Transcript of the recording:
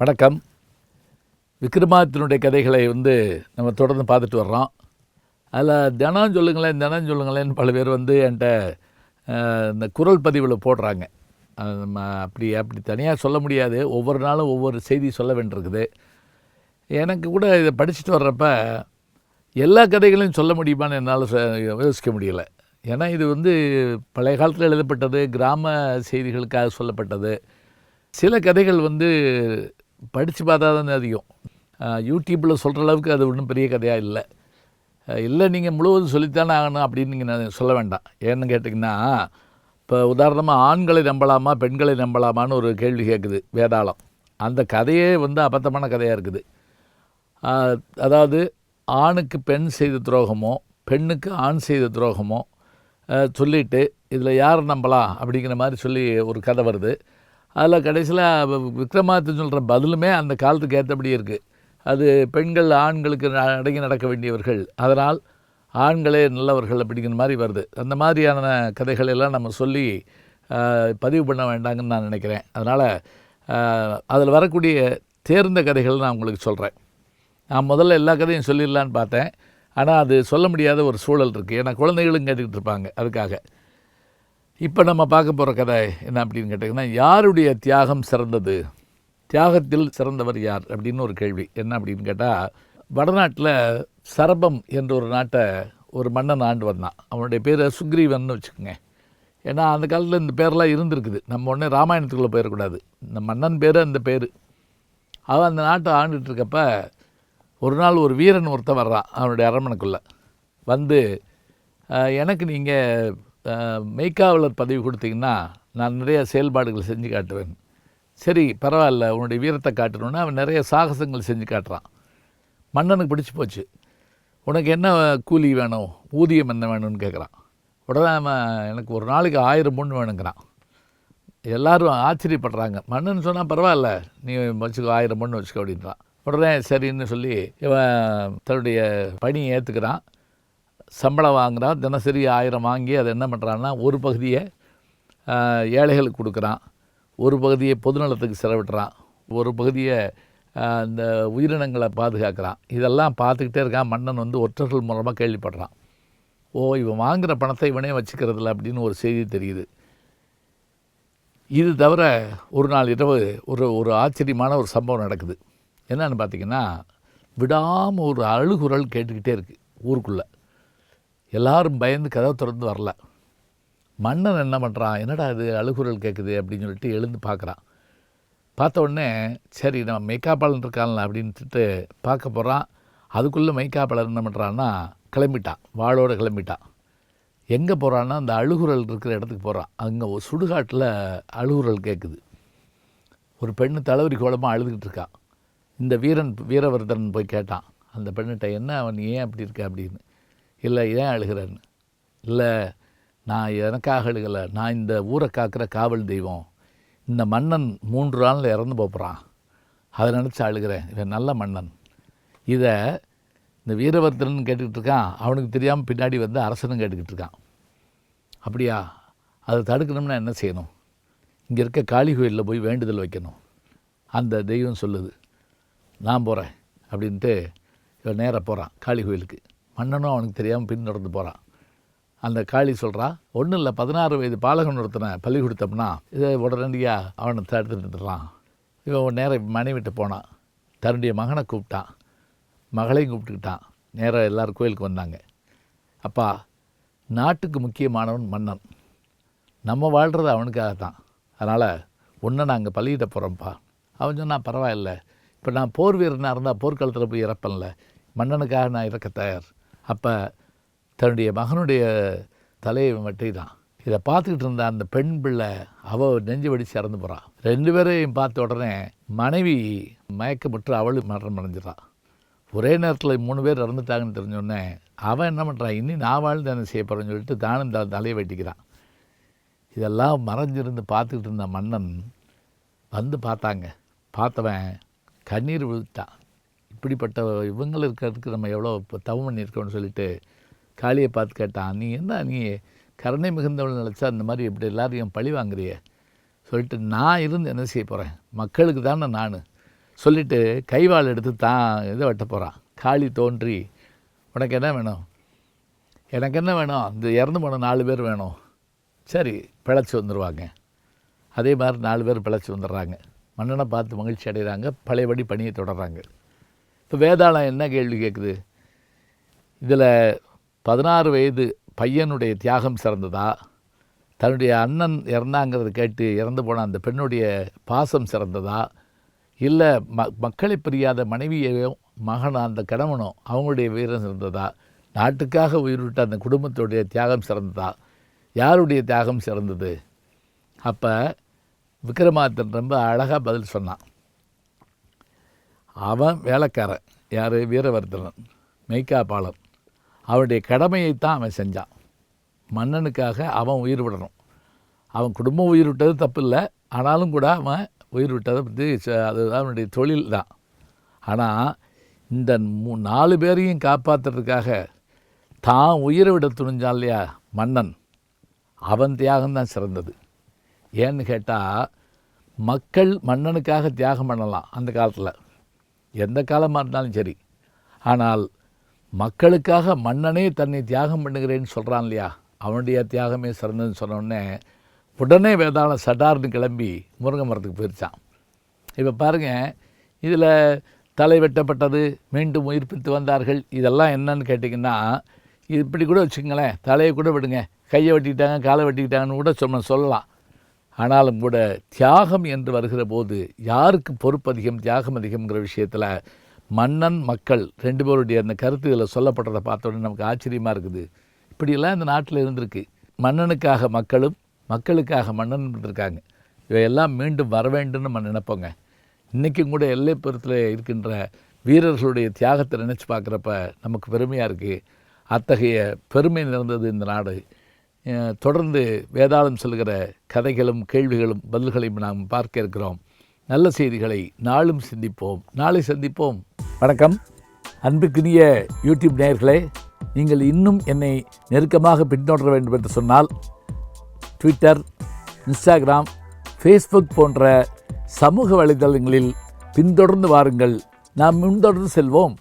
வணக்கம். விக்ரமாதித்தனுடைய கதைகளை வந்து நம்ம தொடர்ந்து பார்த்துட்டு வர்றோம். அதில் தினம் சொல்லுங்களேன் தினம் சொல்லுங்களேன்னு பல பேர் வந்து என்கிட்ட இந்த குரல் பதிவில் போடுறாங்க. நம்ம அப்படி அப்படி தனியாக சொல்ல முடியாது. ஒவ்வொரு நாளும் ஒவ்வொரு செய்தி சொல்ல வேண்டியிருக்குது. எனக்கு கூட இதை படிச்சுட்டு வர்றப்ப எல்லா கதைகளையும் சொல்ல முடியுமான்னு என்னால் யோசிக்க முடியல. ஏன்னா இது வந்து பழைய காலத்தில் எழுதப்பட்டது கிராம செய்திகளுக்காக சொல்லப்பட்டது. சில கதைகள் வந்து படித்து பார்த்தா தானே அதிகம். யூடியூப்பில் சொல்கிற அளவுக்கு அது ஒன்றும் பெரிய கதையாக இல்லை. இல்லை நீங்கள் முழுவதும் சொல்லித்தானே ஆகணும் அப்படின்னு நீங்கள் நான் சொல்ல வேண்டாம். ஏன்னு கேட்டிங்கன்னா இப்போ உதாரணமாக ஆண்களை நம்பலாமா பெண்களை நம்பலாமான்னு ஒரு கேள்வி கேட்குது வேதாளம். அந்த கதையே வந்து அபத்தமான கதையாக இருக்குது. அதாவது ஆணுக்கு பெண் செய்த துரோகமோ பெண்ணுக்கு ஆண் செய்த துரோகமோ சொல்லிவிட்டு சொல்லிட்டு இதில் யார் நம்பலாம்? அப்படிங்கிற மாதிரி சொல்லி ஒரு கதை வருது. அதில் கடைசியில் விக்ரமாதித்தன் சொல்கிற பதிலுமே அந்த காலத்துக்கு ஏற்றபடி இருக்குது அது பெண்கள் ஆண்களுக்கு ந- அடங்கி நடக்க வேண்டியவர்கள். அதனால் ஆண்களே நல்லவர்கள் அப்படிங்கிற மாதிரி வருது. அந்த மாதிரியான கதைகள் எல்லாம் நம்ம சொல்லி பதிவு பண்ண வேண்டாங்கன்னு நான் நினைக்கிறேன். அதனால் அதில் வரக்கூடிய தேர்ந்த கதைகள் நான் உங்களுக்கு சொல்கிறேன் நான் முதல்ல எல்லா கதையும் சொல்லிடலான்னு பார்த்தேன். ஆனால் அது சொல்ல முடியாத ஒரு சூழல் இருக்குது ஏன்னா குழந்தைகளும் கேட்டுக்கிட்டு இருப்பாங்க. அதுக்காக. இப்போ நம்ம பார்க்க போகிற கதை என்ன அப்படின்னு கேட்டிங்கன்னா யாருடைய தியாகம் சிறந்தது? தியாகத்தில் சிறந்தவர் யார்? அப்படின்னு ஒரு கேள்வி. என்ன அப்படின்னு கேட்டால் வடநாட்டில் சரபம் என்ற ஒரு நாட்டை ஒரு மன்னன் ஆண்டு வந்தான். அவனுடைய பேர் சுக்ரீவன் வச்சுக்கோங்க. ஏன்னா அந்த காலத்தில் இந்த பேர்லாம் இருந்திருக்குது. நம்ம உடனே ராமாயணத்துக்குள்ளே போயிடக்கூடாது. இந்த மன்னன் பேர் அந்த பேர். அவன் அந்த நாட்டை ஆண்டுகிட்டு இருக்கப்ப ஒரு நாள் ஒரு வீரன் ஒருத்தன் வர்றான் அவனுடைய அரண்மனைக்குள்ளே. வந்து எனக்கு நீங்கள் மெய்க்காவலர் பதவி கொடுத்தீங்கன்னா நான் நிறைய செயல்பாடுகள் செஞ்சு காட்டுவேன். சரி பரவாயில்ல உன்னுடைய வீரத்தை காட்டணும்னா அவன் நிறைய சாகசங்கள் செஞ்சு காட்டுறான். மன்னனுக்கு பிடிச்சி போச்சு. உனக்கு என்ன கூலி வேணும்? ஊதியம் என்ன வேணும்னு கேட்குறான் உடனே அவன் எனக்கு ஒரு நாளைக்கு ஆயிரம் பொண்ணு வேணுங்கிறான். எல்லாரும் ஆச்சரியப்படுறாங்க. மன்னன் சொன்னால் பரவாயில்ல நீ வச்சுக்கோ ஆயிரம் பொண்ணு வச்சுக்கோ அப்படின்றான். உடனே சரின்னு சொல்லி இவன் தன்னுடைய பணியை ஏற்றுக்கிறான் சம்பளம் வாங்குகிறான் தினசரி ஆயிரம் வாங்கி அதை என்ன பண்ணுறான்னா ஒரு பகுதியை ஏழைகளுக்கு கொடுக்குறான். ஒரு பகுதியை பொதுநலத்துக்கு செலவிடுறான். ஒரு பகுதியை இந்த உயிரினங்களை பாதுகாக்கிறான். இதெல்லாம் பார்த்துக்கிட்டே இருக்கான். மன்னன் வந்து ஒற்றர்கள் மூலமாக கேள்விப்படுறான். ஓ இவன் வாங்குகிற பணத்தை இவனே வச்சுக்கிறதில்ல அப்படின்னு ஒரு செய்தி தெரியுது. இது தவிர ஒரு நாள் இரவு ஒரு ஒரு ஆச்சரியமான ஒரு சம்பவம் நடக்குது. என்னன்னு பார்த்திங்கன்னா விடாமல் ஒரு அழுகுரல் கேட்டுக்கிட்டே இருக்குது ஊருக்குள்ளே. எல்லாரும் பயந்து கதவை திறந்து வரல. மன்னன் என்ன பண்ணுறான் என்னடா இது? அழுகுரல் கேட்குது அப்படின்னு சொல்லிட்டு எழுந்து பார்க்குறான் பார்த்த உடனே சரி நம்ம மெய்க்காப்பாளன் இருக்கான்ல அப்படின்ட்டு பார்க்க போகிறான் அதுக்குள்ளே மெய்க்காப்பாளர் என்ன பண்ணுறான்னா கிளம்பிட்டான். வாளோட கிளம்பிட்டான். எங்கே போகிறான்னா அந்த அழுகுரல் இருக்கிற இடத்துக்கு போகிறான் அங்கே ஒரு சுடுகாட்டில் அழுகுரல் கேட்குது ஒரு பெண்ணு தலைவரி கோலமாக அழுதுகிட்டு இருக்கான் இந்த வீரன் வீரவர்தன் போய் கேட்டான். அந்த பெண்ணிட்ட என்ன அவன் ஏன் அப்படி இருக்க? அப்படின்னு. இல்லை ஏன் அழுகிறேன்னு இல்லை நான் எனக்காக அழுகலை. நான் இந்த ஊரை காக்கிற காவல் தெய்வம். இந்த மன்னன் மூன்று நாளில் இறந்து போகிறான் அதை நினச்சி அழுகிறேன். இவன் நல்ல மன்னன். இதை இந்த வீரவர்தன் கேட்டுக்கிட்டு இருக்கான். அவனுக்கு தெரியாமல் பின்னாடி வந்து அரசனும் கேட்டுக்கிட்டு இருக்கான். அப்படியா? அதை தடுக்கணும்னா என்ன செய்யணும்? இங்கே இருக்க காளி கோயிலில் போய் வேண்டுதல் வைக்கணும். அந்த தெய்வம் சொல்லுது நான் போகிறேன் அப்படின்ட்டு இவன் நேராக போகிறான் காளி கோயிலுக்கு. மன்னனும் அவனுக்கு தெரியாமல் பின் நடந்து போகிறான் அந்த காளி சொல்கிறா ஒன்றும் இல்லை பதினாறு வயது பாலகன் ஒருத்தனை பள்ளி கொடுத்தோம்னா இதை உடனடியாக அவனை தடுத்து நின்றுறான் இவன் நேராக மனைவிட்டு போனான். தன்னுடைய மகனை கூப்பிட்டான். மகளையும் கூப்பிட்டுக்கிட்டான். நேராக எல்லாரும் கோயிலுக்கு வந்தாங்க. அப்பா நாட்டுக்கு முக்கியமானவன் மன்னன். நம்ம வாழ்கிறது அவனுக்காக தான் அதனால் உன்னை நாங்கள் பள்ளியிட போகிறோம்ப்பா அவன் சொன்னால் பரவாயில்ல. இப்போ நான் போர் வீரனாக இருந்தால் போர்க்களத்தில் போய் இறப்பேன்ல. மன்னனுக்காக நான் இறக்க தயார். அப்போ தன்னுடைய மகனுடைய தலையை வெட்டிதான் இதை பார்த்துக்கிட்டு இருந்த அந்த பெண் பிள்ளை அவள் நெஞ்சு வெடிச்சு இறந்து போகிறான் ரெண்டு பேரையும் பார்த்த உடனே மனைவி மயக்கப்பட்டு அவளும் மரணம் அடைஞ்சிடறான் ஒரே நேரத்தில் மூணு பேர் இறந்துட்டாங்கன்னு தெரிஞ்சோடனே அவன் என்ன பண்ணுறான் இனி நான் வாழ்ந்து என்ன செய்ய போகிறேன்னு சொல்லிட்டு தானும் த தலையை வெட்டிக்கிறான். இதெல்லாம் மறைஞ்சிருந்து பார்த்துக்கிட்டு இருந்த மன்னன் வந்து பார்த்தாங்க. பார்த்தவன் கண்ணீர் விழுத்தான் இப்படிப்பட்ட இவங்கள இருக்கிறதுக்கு நம்ம எவ்வளோ இப்போ தவம் பண்ணியிருக்கோம்னு சொல்லிட்டு காளியை பார்த்து கேட்டான். நீ என்ன நீ கருணை மிகுந்தவள் நினச்சா அந்த மாதிரி இப்படி எல்லாரையும் பழி வாங்குறியே? சொல்லிட்டு நான் இருந்து என்ன செய்ய போகிறேன் மக்களுக்கு தானே நான்? சொல்லிட்டு கைவாள் எடுத்து தான் இதை வெட்ட போகிறான் காளி தோன்றி உனக்கு என்ன வேணும்? எனக்கு என்ன வேணும்? இந்த இறந்து போன நாலு பேர் வேணும். சரி பிழைச்சி வந்துடுவாங்க அதே மாதிரி நாலு பேர் பிழைச்சி வந்துடுறாங்க. மன்னனை பார்த்து மகிழ்ச்சி அடைகிறாங்க. பழையபடி பணியை தொடர்றாங்க. இப்போ வேதாளம் என்ன கேள்வி கேட்குது இதில் பதினாறு வயது பையனுடைய தியாகம் சிறந்ததா? தன்னுடைய அண்ணன் இறந்தாங்கிறது கேட்டு இறந்து போன அந்த பெண்ணுடைய பாசம் சிறந்ததா? இல்லை ம மக்களை பிரியாத மனைவியையும் மகனும் அந்த கணவனும் அவங்களுடைய வீரம் சிறந்ததா? நாட்டுக்காக உயிரிட்ட அந்த குடும்பத்துடைய தியாகம் சிறந்ததா? யாருடைய தியாகம் சிறந்தது? அப்போ விக்ரமாதித்தன் ரொம்ப அழகாக பதில் சொன்னான். அவன் வேலைக்காரன். யார்? வீரவர்தனன். மெய்க்காப்பாளர். அவனுடைய கடமையைத்தான் அவன் செஞ்சான். மன்னனுக்காக அவன் உயிர் விடணும். அவன் குடும்பம் உயிர் விட்டது தப்பு இல்லை ஆனாலும் கூட அவன் உயிர் விட்டதை பற்றி அதுதான் அவனுடைய தொழில் தான். ஆனால் இந்த மூ நாலு பேரையும் காப்பாற்றுறதுக்காக தான் உயிரை விட துணிஞ்சான் இல்லையா மன்னன்? அவன் தியாகம்தான் சிறந்தது. ஏன்னு கேட்டால் மக்கள் மன்னனுக்காக தியாகம் பண்ணலாம் அந்த காலத்தில். எந்த காலமாக இருந்தாலும் சரி. ஆனால் மக்களுக்காக மன்னனே தன்னை தியாகம் பண்ணுகிறேன்னு சொல்கிறான் இல்லையா? அவனுடைய தியாகமே சிறந்ததுன்னு சொன்னோடனே உடனே வேதாளம் சடார்னு கிளம்பி முருங்கை மரத்துக்கு போயிருச்சான் இப்போ பாருங்கள் இதில் தலை வெட்டப்பட்டது மீண்டும் உயிர்ப்பித்து வந்தார்கள் இதெல்லாம் என்னன்னு கேட்டிங்கன்னா இது இப்படி கூட வச்சுக்கங்களேன் தலையை கூட விடுங்க கையை வெட்டிக்கிட்டாங்க காலை வெட்டிக்கிட்டாங்கன்னு கூட சொன்ன சொல்லலாம். ஆனாலும் கூட தியாகம் என்று வருகிற போது யாருக்கு பொறுப்பு அதிகம் தியாகம் அதிகம்ங்கிற விஷயத்தில் மன்னன் மக்கள் ரெண்டு பேருடைய அந்த கருத்து இதில் சொல்லப்பட்டதை நமக்கு ஆச்சரியமாக இருக்குது. இப்படியெல்லாம் இந்த நாட்டில் இருந்திருக்கு. மன்னனுக்காக மக்களும் மக்களுக்காக மன்னன் இருந்திருக்காங்க. இவையெல்லாம் மீண்டும் வர வேண்டும்னு நம்ம நினைப்போங்க. இன்றைக்கும் கூட எல்லைப்புறத்தில் இருக்கின்ற வீரர்களுடைய தியாகத்தை நினச்சி பார்க்குறப்ப நமக்கு பெருமையாக இருக்குது அத்தகைய பெருமை நிறைந்தது இந்த நாடு. தொடர்ந்து வேதாளம் செல்கிற கதைகளும் கேள்விகளும் பதில்களையும் நாம் பார்க்க இருக்கிறோம். நல்ல செய்திகளை நாளும் சிந்திப்போம். நாளை சந்திப்போம். வணக்கம். அன்புக்குரிய யூடியூப் நேயர்களே நீங்கள் இன்னும் என்னை நெருக்கமாக பின்தொடர வேண்டும் என்று சொன்னால் ட்விட்டர் இன்ஸ்டாகிராம் ஃபேஸ்புக் போன்ற சமூக வலைதளங்களில் பின்தொடர்ந்து வாருங்கள். நாம் முன்தொடர்ந்து செல்வோம்.